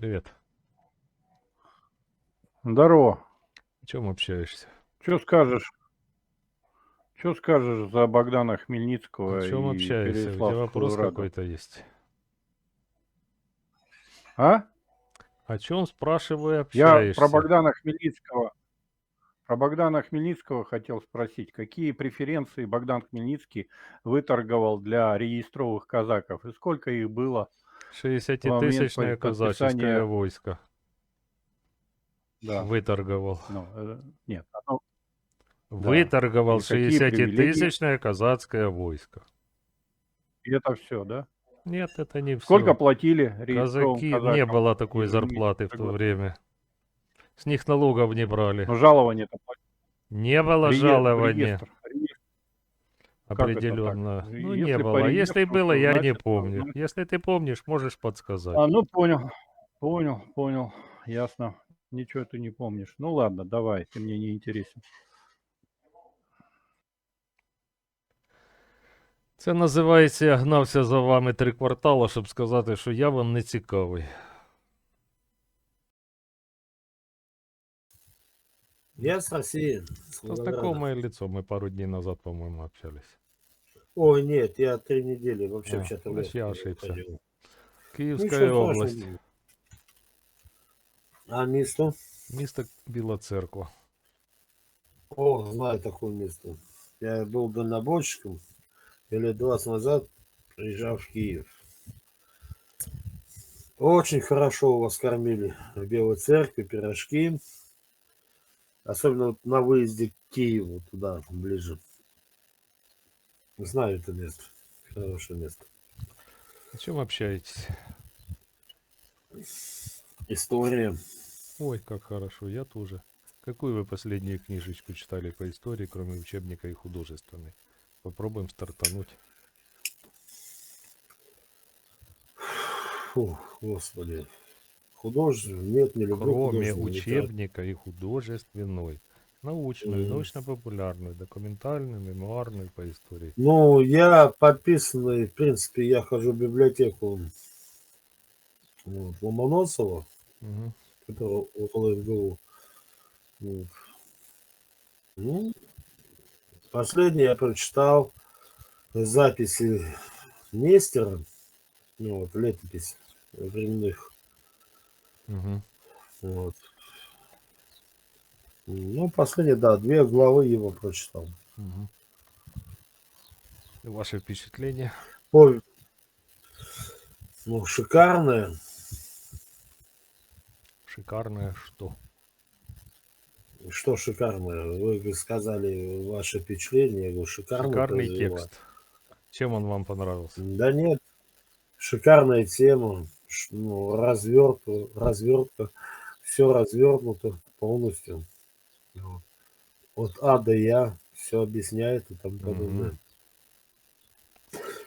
Привет. Здорово. О чем общаешься? Что скажешь? Что скажешь за Богдана Хмельницкого О чем и общаешься? У тебя вопрос какой-то есть? А? О чем, спрашиваю, Я общаешься? про Богдана Хмельницкого. Про Богдана Хмельницкого хотел спросить, какие преференции Богдан Хмельницкий выторговал для реестровых казаков и сколько их было 60-тысячное под- казаческое войско да, выторговал. ну, э, нет, оно- Выторговал привилегии? 60-тысячное казацкое войско. и это все, да? Нет, это не все. Сколько платили Казаки, казакам? не было такой зарплаты в то время. С них налогов не брали. Ну, жалование-то. Не было Реестр- жалования. реестр, реестр. Как это так? Определенно. Ну, Если не было. Если реестру, было, я не помню. значит- Если ты помнишь, можешь подсказать. А, ну понял, понял, понял, ясно. Ничего ты не помнишь. Ну ладно, давай, ты мне не интересен. Це називається я гнався за вами три квартала, щоб сказати, що я вам не цікавий. Я с России. с Та Волгограда. знакомое лицо. Мы пару дней назад, по-моему, общались. Ой, нет, я три недели вообще А, в чат значит, я ошибся. Ну, Київська Ничего область. страшного. А место? Місто Біла Церква. О, знаю такое место. Я был дальнобойщиком и лет 20 назад приезжал в Киев. Очень хорошо вас кормили в Белой Церкви, пирожки. Особенно вот на выезде к Киеву, туда, ближе. Знаю это место. Хорошее место. О чем общаетесь? История. Ой, как хорошо, я тоже. Какую вы последнюю книжечку читали по истории, кроме учебника и художественной? Попробуем стартануть. Фу, господи. Художественный? Нет, не люблю Кроме учебника и художественной. Научную, Мгм. научно-популярную, документальную, мемуарную по истории. Ну, я подписанный, в принципе, я хожу в библиотеку вот, Ломоносова, Мгм. которая около МГУ. Вот. Ну, последний я прочитал записи Нестера, ну, вот, летопись временных. Мгм. Вот. Ну, последние, да, две главы его прочитал. Мгм. И Ваши впечатления? Ой, ну, шикарная. Шикарное что? Что шикарное? Вы сказали ваше впечатление. Я говорю, Шикарный текст. Чем он вам понравился? Да нет, шикарная тема. Ну, развертка, развертка. Все развернуто полностью. Вот. От А до Я все объясняет и тому Мгм. подобное.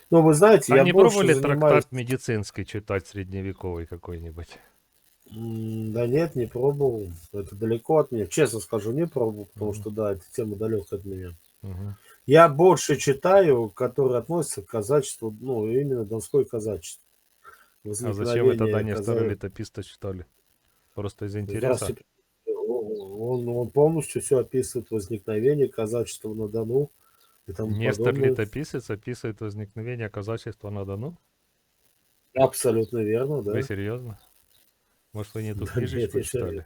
Ну, вы знаете, А я не больше пробовали занимаюсь... трактат медицинский читать средневековый какой-нибудь? Да нет, не пробовал. Это далеко от меня. Честно скажу, не пробовал, потому Мгм. что, да, эта тема далека от меня. Мгм. Я больше читаю, которые относятся к казачеству, ну, именно донской казачество. А зачем вы тогда Нестора каза- Летописта читали? Просто из интереса? Здравствуйте. Он, он полностью все описывает возникновение казачества на Дону и тому Нестор подобное. Летописец описывает возникновение казачества на Дону? Абсолютно верно, да. Вы серьезно? Может, вы не ту Да книжечку нет, читали? серьезно.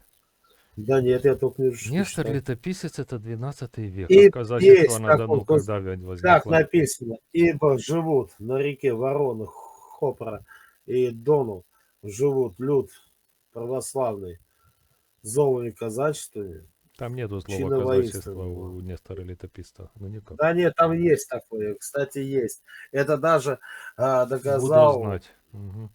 Да нет, я только книжечку Нестор читал. Летописец это 12 век. И казачество на такой Дону каз- когда вя- Так возникло? написано, ибо живут на реке Ворона, Хопра и Дону, живут люд православный, зовыми казачествами. Там нету слова казачества у Нестора Летописта. Ну никак. Да нет, там есть такое, кстати, есть. Это даже а, Буду доказал знать. Мгм.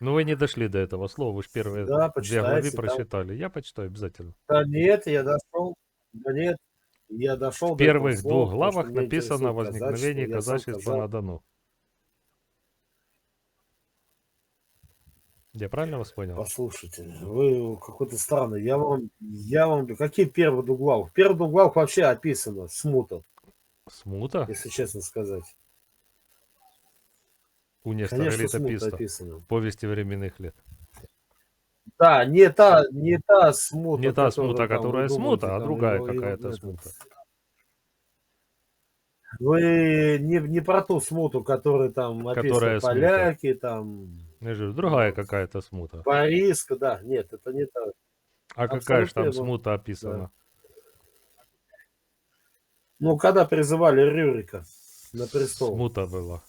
Ну вы не дошли до этого слова, вы же первые Да, две главы там. прочитали. Я почитаю обязательно. Да нет, я дошел. Да нет, я дошел В до первых двух главах написано возникновение казачества на Дону. Я правильно вас понял? Послушайте, вы какой-то странный. Я вам, я вам, какие первые двух глав? В первых двух главах вообще описано смута, Смута если честно сказать. у Нестора Летописта. описано. Повести временных лет. Да, не та, не та смута. Не та смута, там которая вы думаете, смута, а там другая какая-то смута. Вы не, не про ту смуту, которая там Которая описаны смута. поляки, там Я же, другая какая-то смута. Парижка, да, нет, это не так. А какая же там смута описана? Ну, когда призывали Рюрика на престол Смута была.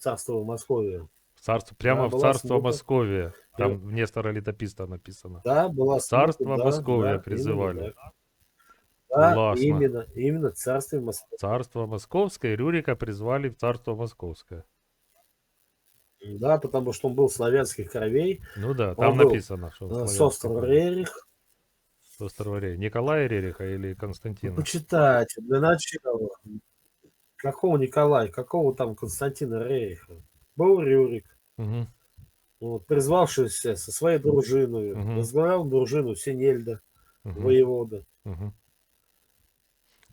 царства Московии, Царство, прямо Да, в царство смута. Московия. Там в Нестора Летописта написано. да, была Царство смута, да, Московия да, призывали. именно, да. Да, Классно. именно, именно царствие Московии. Царство Московское, Рюрика призвали в царство Московское. Да, потому что он был славянских кровей, Ну да, Он там был, написано, что он э, с острова был. Рерих. С острова Рерих. Николая Рериха или Константина? Почитайте, для начала. Какого Николая, какого там Константина Рериха? Был Рюрик, Мгм. вот, призвавшийся со своей дружиной, Мгм. возглавлял дружину Синельда, Мгм. воевода. Мгм.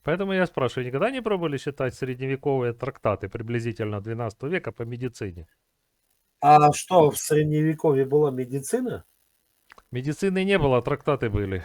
Поэтому я спрашиваю, никогда не пробовали считать средневековые трактаты приблизительно 12 века по медицине? А что, в Средневековье была медицина? Медицины не было, трактаты были.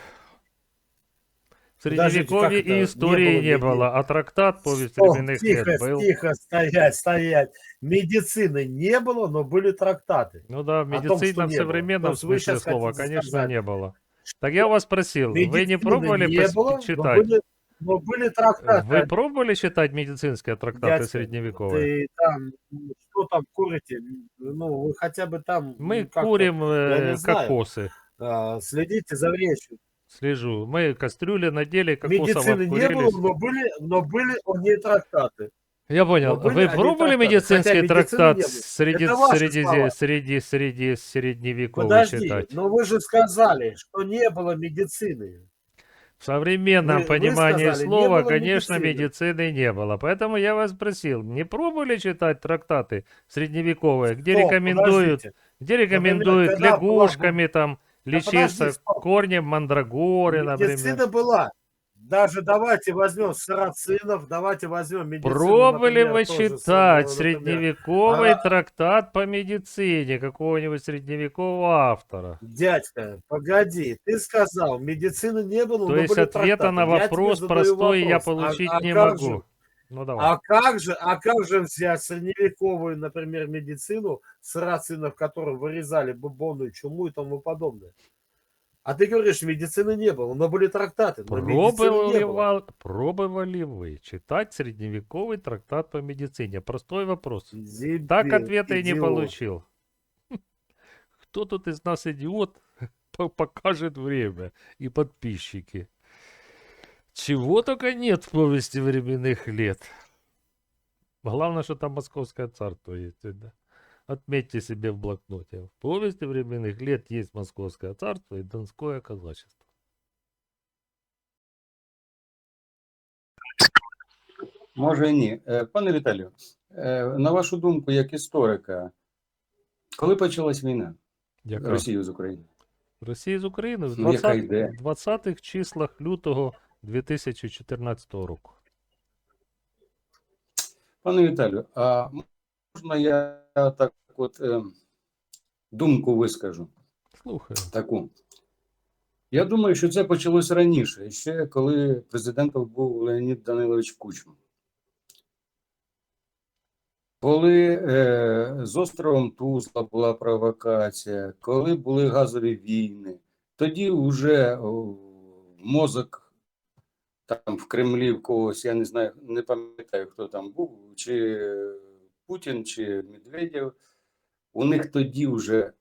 В Средневековье и не истории было не было, а трактат «Повесть Стоп, временных тихо, лет» был. тихо, стоять, стоять. Медицины не было, но были трактаты. Ну да, в О том, что не было. современном смысле слова, конечно, сказать, не было. Так я вас спросил, вы не Медицины пробовали не было, читать? были, но были трактаты. Вы пробовали читать медицинские трактаты Дядька, средневековые? Ты там, ну, что там курите? Ну, вы хотя бы там Мы ну, как-то, курим я э, кокосы. а, следите за речью. Слежу. Мы кастрюли надели, кокосово Медицины не было, но были, но были у нее трактаты. Я понял. Но были Вы пробовали трактаты, медицинский хотя трактат среди, среди, слова. среди, среди средневековых Подожди, читать? но вы же сказали, что не было медицины. В современном Вы- вы понимании сказали, слова, конечно, медицины. медицины не было. Поэтому я вас спросил, не пробовали читать трактаты средневековые, где Стоп, рекомендуют, подождите. где рекомендуют когда была- лягушками там лечиться подожди, стоп. корнем мандрагоры, например? Медицина была. Даже давайте возьмем сарацинов, давайте возьмем медицину. Пробовали например, вы читать средневековый А- трактат по медицине какого-нибудь средневекового автора? Дядька, погоди, ты сказал, медицины не было, То есть ответа трактаты. на Я вопрос задаю простой я вопрос. А- получить а не могу. же- Ну давай. а как же, а как же взять средневековую, например, медицину, сарацинов, которым вырезали бубонную чуму и тому подобное? А ты говоришь, медицины не было, но были трактаты. Но медицины не Пробовали, было. ва- пробовали вы читать средневековый трактат по медицине? Простой вопрос. Дебил, Так ответа и не идиот. получил. Кто тут из нас идиот, по- покажет время и подписчики. Чего только нет в повести временных лет. Главное, что там московское царство есть. да. Отметьте себе в блокноте. В повести временных лет есть московское царство и донское казачество. Може і ні. Е, Пане Віталію, е, на вашу думку, як історика, коли почалась війна Яка? Росії з України? Росії з України в Ну, 20 йде? 20-х числах лютого 2014 року. Пане Віталію, а можна я так от е, думку вискажу? Слухаю. Таку. Я думаю, що це почалось раніше, ще коли президентом був Леонід Данилович Кучма. Коли е, з островом Тузла була провокація, коли були газові війни, тоді вже мозок там в Кремлі в когось, я не знаю, не пам'ятаю, хто там був, чи Путін, чи Медведєв, у них тоді вже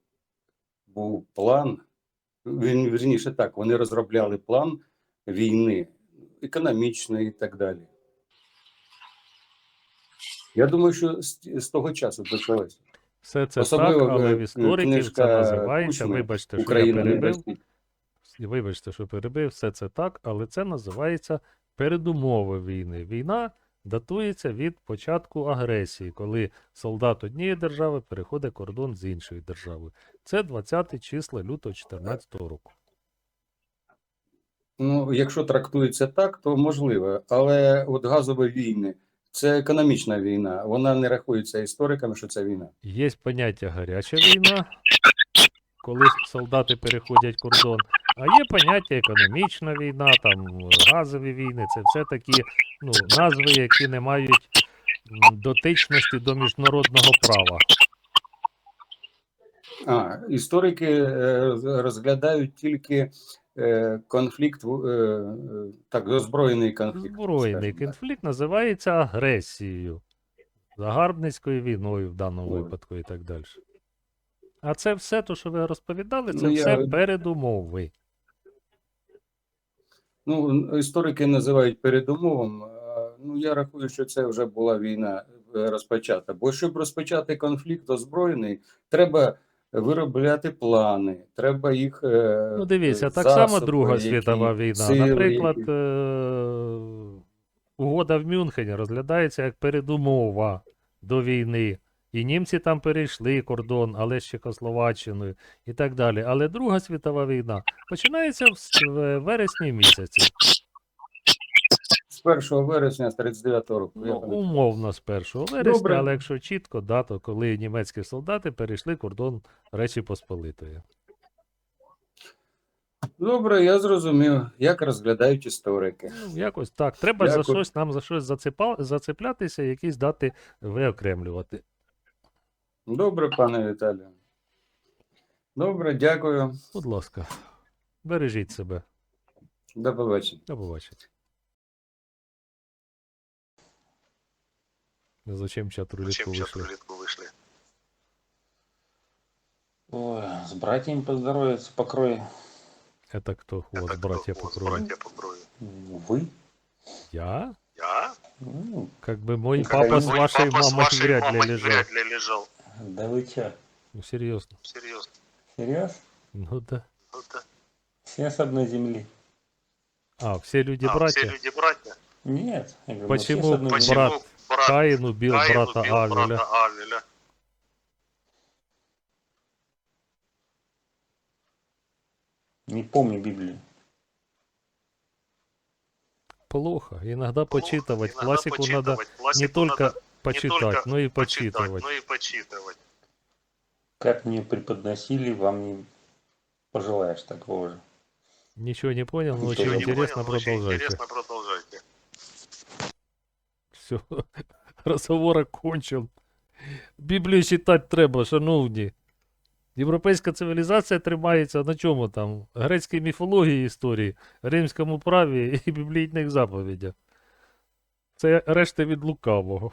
був план, він, вірніше так, вони розробляли план війни, економічної і так далі. Я думаю, що з, з того часу почалося. Все це Особливо, так, але е, в істориків це називається, Кучми вибачте, що Україна я перебив. Вибачте, що перебив, все це так, але це називається передумови війни. Війна датується від початку агресії, коли солдат однієї держави переходить кордон з іншою державою. Це 20 числа лютого 2014 року. Ну, якщо трактується так, то можливо. Але от газові війни це економічна війна. Вона не рахується істориками, що це війна. Є поняття гаряча війна, коли солдати переходять кордон. А є поняття економічна війна, там газові війни, це все такі ну, назви, які не мають дотичності до міжнародного права. А, історики е, розглядають тільки е, конфлікт, е, е, так, озброєний конфлікт. Збройний конфлікт називається агресією, загарбницькою війною в даному Ой. випадку і так далі. А це все, то, що ви розповідали, це Ну, я- все передумови. Ну, історики називають передумовом. Ну, я рахую, що це вже була війна е, розпочата. Бо щоб розпочати конфлікт озброєний, треба виробляти плани, треба їх. е, Ну, дивіться, е, так само Друга світова війна. сили, Наприклад, е- угода в Мюнхені розглядається як передумова до війни. І німці там перейшли кордон, але з Чехословаччиною і так далі. Але Друга світова війна починається в, вересні місяці. з 1 вересня з 39 року. Ну, умовно з 1 вересня, Добре. але якщо чітко, дато, коли німецькі солдати перейшли кордон Речі Посполитої. Добре, я зрозумів, як розглядають історики. Ну, якось так. Треба за щось нам за щось зацепа... зацеплятися, якісь дати виокремлювати. Добре, пане Віталію. Добре, дякую. Будь ласка, бережіть себе. До побачення. До побачення. Зачем чат рулетку Зачем чат вийшли? рулетку вышли? Ой, с братьями поздороваться по крови. Это кто у вас, Это кто братья у по вас крови? Братья по крови. Вы? Я? Я? Ну, Как бы мой Как папа бы с Мой вашей папа с мамой вашей вряд ли мамой лежал. вряд ли лежал. да вы чё? Ну, серьезно. Серьезно. Серьез? Ну да. Ну да. Все с одной земли? А, все люди А, братья? все люди братья. Нет. Я говорю, все Почему одной Брат Почему брат Каин убил Каин брата убил Авеля. брата Авеля? Не помню Библию. Плохо. Иногда почитывать. Иногда Классику надо почитывать. не Классику только надо почитать, только но и почитать, почитывать. но и почитывать. Как мне преподносили, вам не пожелаешь такого же. Ничего не понял, но Ничего очень не интересно, понял, но очень продолжайте. Интересно, продолжайте. Все, розговор окончен. Біблію читати треба, шановні. Європейська цивілізація тримається на чому там? Грецькій міфології історії, римському праві і біблійних заповідях. Це решта від лукавого.